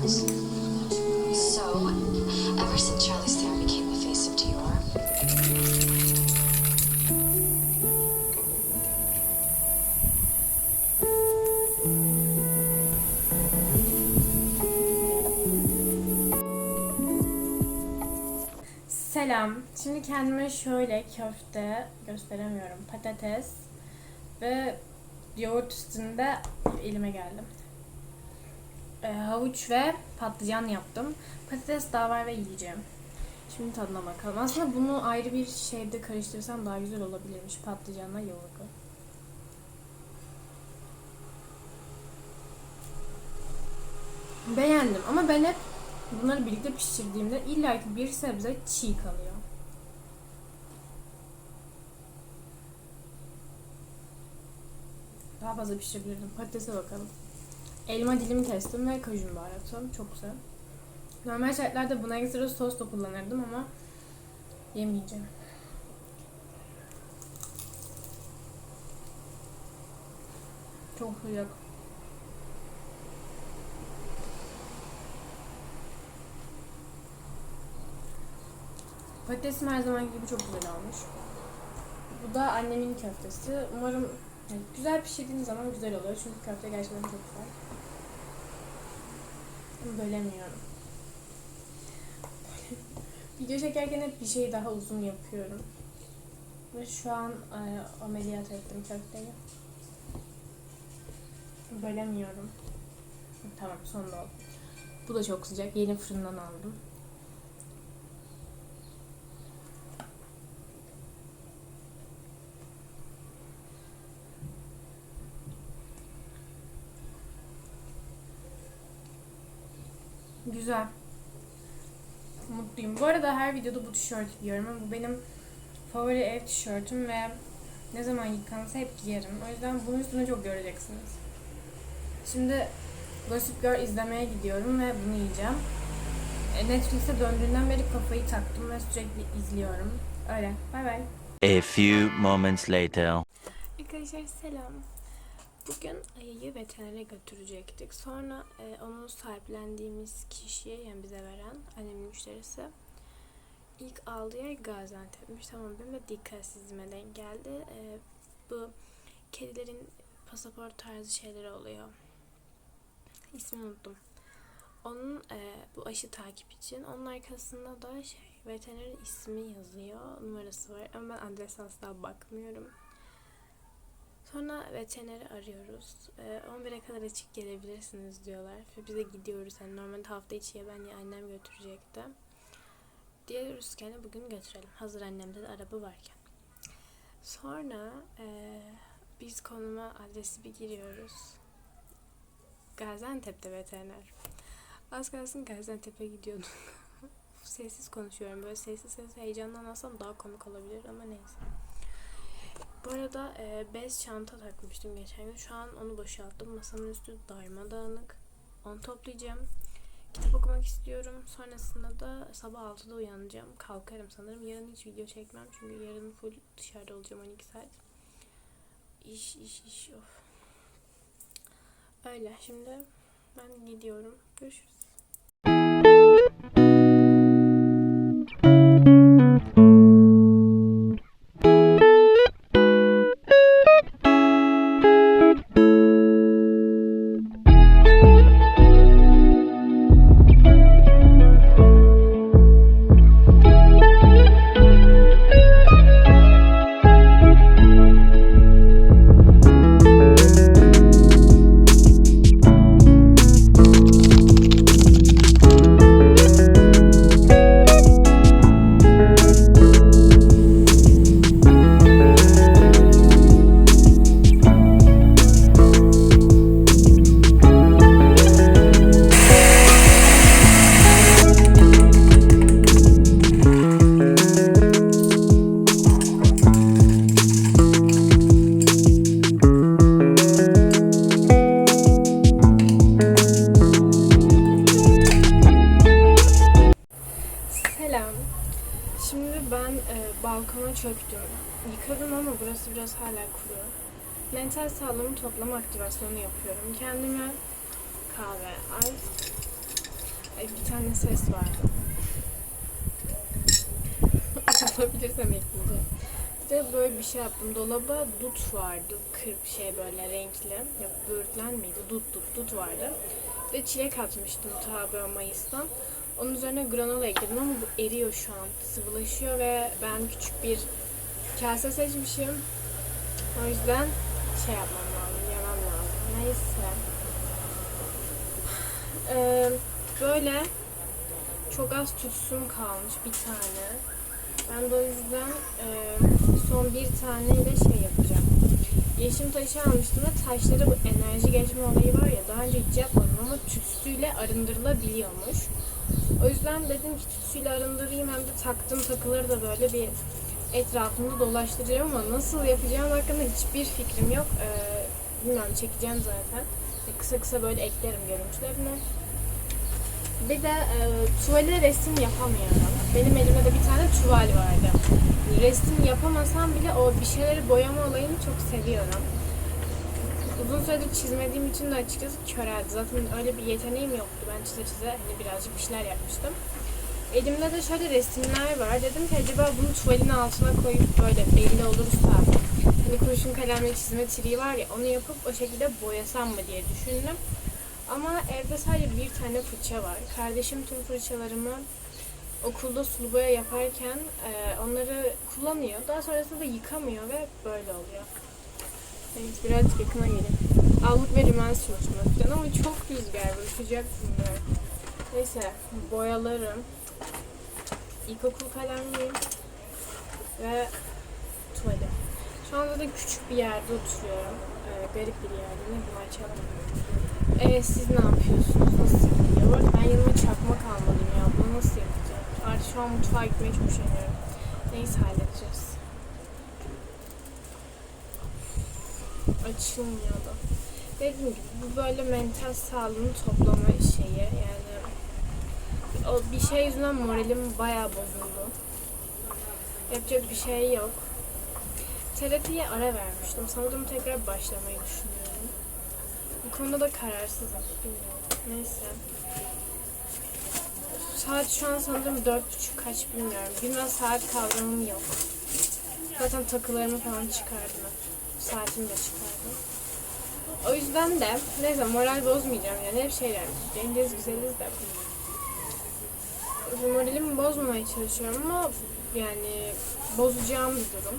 So, ever since Charlie's theorem became the face of Dior, Selam. Şimdi kendime şöyle köfte gösteremiyorum. Patates ve yoğurt üstünde elime geldim. Ee, havuç ve patlıcan yaptım. Patates daha var ve yiyeceğim. Şimdi tadına bakalım. Aslında bunu ayrı bir şeyde karıştırsam daha güzel olabilirmiş. Patlıcanla yoğurdu. Beğendim ama ben hep bunları birlikte pişirdiğimde illaki bir sebze çiğ kalıyor. Daha fazla pişirebilirdim. Patatese bakalım. Elma dilimi kestim ve kajun baharatı. Çok güzel. Normal şartlarda buna ekstra sos da kullanırdım ama yemeyeceğim. Çok sıcak. Patatesim her zaman gibi çok güzel olmuş. Bu da annemin köftesi. Umarım yani güzel pişirdiğiniz zaman güzel oluyor. Çünkü köfte gerçekten çok güzel. Bölemiyorum. Video çekerken hep bir şey daha uzun yapıyorum. Ve şu an e, ameliyat ettim köfteyi. Bölemiyorum. Tamam sonunda oldu. Bu da çok sıcak. Yeni fırından aldım. Güzel. Mutluyum. Bu arada her videoda bu tişörtü giyiyorum ama bu benim favori ev tişörtüm ve ne zaman yıkansa hep giyerim. O yüzden bunun üstüne çok göreceksiniz. Şimdi Gossip Girl izlemeye gidiyorum ve bunu yiyeceğim. E, Netflix'e döndüğünden beri kafayı taktım ve sürekli izliyorum. Öyle. Bay bay. A few moments later. Arkadaşlar selam. Bugün ayıyı veterinere götürecektik. Sonra e, onu sahiplendiğimiz kişiye yani bize veren annemin müşterisi ilk aldığı yer Gaziantep'miş. Tamam benim de dikkatsizliğime denk geldi. E, bu kedilerin pasaport tarzı şeyleri oluyor. İsmini unuttum. Onun e, bu aşı takip için onun arkasında da şey veteriner ismi yazıyor. Numarası var ama ben adres asla bakmıyorum. Sonra veterineri arıyoruz. Ee, 11'e kadar açık gelebilirsiniz diyorlar. Ve bize gidiyoruz. Yani normalde hafta içi ya ben ya annem götürecekti. Diyoruz ki hani bugün götürelim. Hazır annemde de araba varken. Sonra eee, biz konuma adresi bir giriyoruz. Gaziantep'te veteriner. Az kalsın Gaziantep'e gidiyorduk. sessiz konuşuyorum. Böyle sessiz sessiz heyecanlanmasam daha komik olabilir ama neyse. Bu arada e, bez çanta takmıştım geçen gün. Şu an onu boşalttım. Masamın üstü darmadağınık. Onu toplayacağım. Kitap okumak istiyorum. Sonrasında da sabah 6'da uyanacağım. Kalkarım sanırım. Yarın hiç video çekmem. Çünkü yarın full dışarıda olacağım 12 saat. İş iş iş of. Öyle. Şimdi ben gidiyorum. Görüşürüz. Biraz hala kuru. Mental sağlığımı toplama aktivasyonu yapıyorum. Kendime kahve, ice, Ay, bir tane ses vardı. Yapabilirsem ekleyeceğim. Bir de böyle bir şey yaptım. Dolaba dut vardı. Kırp şey böyle renkli. Yok böğürtlen miydi? Dut dut dut vardı. Ve çilek atmıştım ta böyle Mayıs'tan. Onun üzerine granola ekledim ama bu eriyor şu an. Sıvılaşıyor ve ben küçük bir kase seçmişim. O yüzden şey yapmam lazım, yemem lazım. Neyse. Ee, böyle çok az tütsüm kalmış bir tane. Ben de o yüzden e, son bir taneyle şey yapacağım. Yeşim taşı almıştım ve taşları bu enerji geçme olayı var ya daha önce hiç yapmadım ama tütsüyle arındırılabiliyormuş. O yüzden dedim ki tütsüyle arındırayım hem de taktığım takıları da böyle bir etrafında dolaştıracağım ama nasıl yapacağım hakkında hiçbir fikrim yok. Ee, bilmiyorum çekeceğim zaten. E, Kısa kısa böyle eklerim görüntülerini. Bir de e, tuvale resim yapamıyorum. Benim elimde de bir tane tuval vardı. Resim yapamasam bile o bir şeyleri boyama olayını çok seviyorum. Uzun süredir çizmediğim için de açıkçası köreldi. Zaten öyle bir yeteneğim yoktu. Ben çize çize hani birazcık bir şeyler yapmıştım. Elimde de şöyle resimler var. Dedim ki acaba bunu tuvalin altına koyup böyle belli olursa hani kurşun kalemle çizme triği var ya onu yapıp o şekilde boyasam mı diye düşündüm. Ama evde sadece bir tane fırça var. Kardeşim tüm fırçalarımı okulda sulu yaparken e, onları kullanıyor. Daha sonrasında da yıkamıyor ve böyle oluyor. Evet birazcık yakına gelin. Allık ve rimel sürdüm öften ama çok rüzgar böyle sıcak bunlar. Neyse boyalarım. İlkokul kalemliyim. Ve tuvalim. Şu anda da küçük bir yerde oturuyorum. Ee, garip bir yerde. Ne bu açalım. Evet siz ne yapıyorsunuz? Nasıl gidiyor? Ben yanıma çakmak almalıyım ya. Bunu nasıl yapacağım? Artık şu an mutfağa gitmeye çok üşeniyorum. Neyse halledeceğiz. Açılmıyor da. Dediğim gibi bu böyle mental sağlığını toplama şeyi. Yani o bir şey yüzünden moralim bayağı bozuldu. Yapacak bir şey yok. Terapiye ara vermiştim. Sanırım tekrar başlamayı düşünüyorum. Bu konuda da kararsızım. Bilmiyorum. Neyse. Saat şu an sanırım dört buçuk kaç bilmiyorum. Bilmem saat kavramım yok. Zaten takılarımı falan çıkardım. Saatimi de çıkardım. O yüzden de neyse moral bozmayacağım yani hep şeyler. Genciz güzeliz de. Moralimi bozmamaya çalışıyorum ama yani bozacağım bir durum.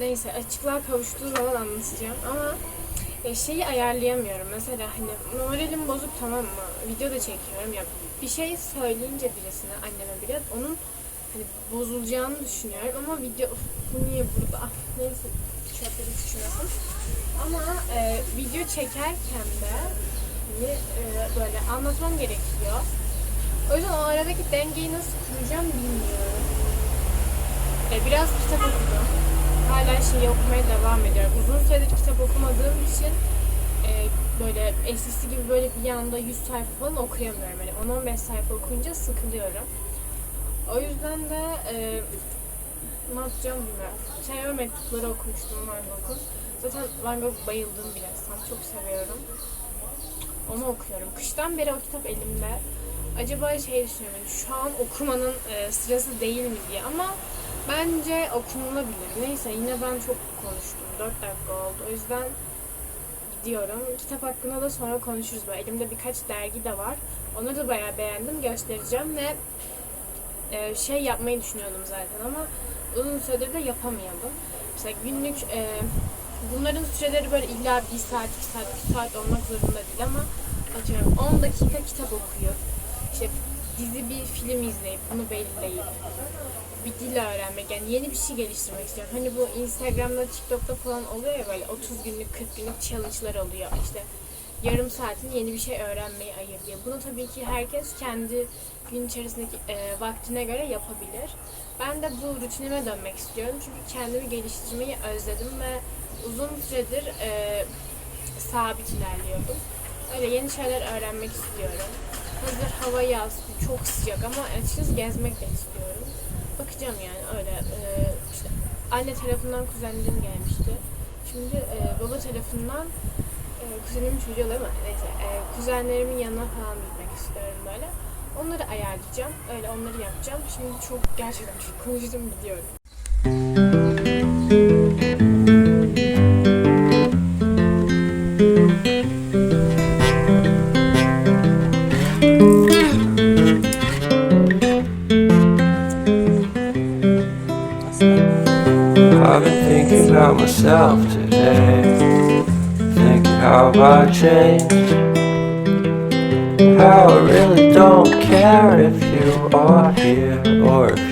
Neyse açıklığa kavuştuğu zaman anlatacağım ama ya şeyi ayarlayamıyorum. Mesela hani moralim bozuk tamam mı? Video da çekiyorum ya. Bir şey söyleyince birisine, anneme bile onun hani bozulacağını düşünüyorum ama video of, bu niye burada? Ah, Neyse çöpleri düşünüyorsun. Ama e, video çekerken de hani e, böyle anlatmam gerekiyor. O yüzden o aradaki dengeyi nasıl kuracağım bilmiyorum. E, biraz kitap okudum. Hala şeyi okumaya devam ediyorum. Uzun süredir kitap okumadığım için e, böyle eskisi gibi böyle bir anda 100 sayfa falan okuyamıyorum. Yani 10-15 sayfa okuyunca sıkılıyorum. O yüzden de e, ne yapacağım bilmiyorum. Şey mektupları okumuştum Van Gogh'un. Zaten Van Gogh bayıldığım bir ressam. Çok seviyorum. Onu okuyorum. Kıştan beri o kitap elimde. Acaba şey düşünüyorum, şu an okumanın e, sırası değil mi diye ama bence okunulabilir. Neyse yine ben çok konuştum. 4 dakika oldu. O yüzden gidiyorum. Kitap hakkında da sonra konuşuruz. Böyle elimde birkaç dergi de var. Onları da bayağı beğendim. Göstereceğim ve e, şey yapmayı düşünüyordum zaten ama uzun süredir de yapamıyordum. Mesela günlük e, bunların süreleri böyle illa bir saat, iki saat, iki saat olmak zorunda değil ama atıyorum 10 dakika kitap okuyup işte dizi bir film izleyip bunu belirleyip bir dil öğrenmek yani yeni bir şey geliştirmek istiyorum. Hani bu Instagram'da, TikTok'ta falan oluyor ya böyle 30 günlük, 40 günlük challenge'lar oluyor. İşte yarım saatini yeni bir şey öğrenmeye ayır diye. Bunu tabii ki herkes kendi gün içerisindeki e, vaktine göre yapabilir. Ben de bu rutinime dönmek istiyorum. Çünkü kendimi geliştirmeyi özledim ve uzun süredir e, sabit ilerliyordum. Öyle yeni şeyler öğrenmek istiyorum. Hazır hava yaz, çok sıcak ama açıkçası gezmek de istiyorum. Bakacağım yani öyle. e, işte anne tarafından kuzenlerim gelmişti. Şimdi e, baba tarafından e, kuzenimin çocuğu mi? Neyse. E, kuzenlerimin yanına falan gitmek istiyorum böyle. onları ayarlayacağım. Öyle onları yapacağım. Şimdi çok gerçekten çok konuştum gidiyorum. Thinking about myself today. Thinking how I changed. How I really don't care if you are here or if.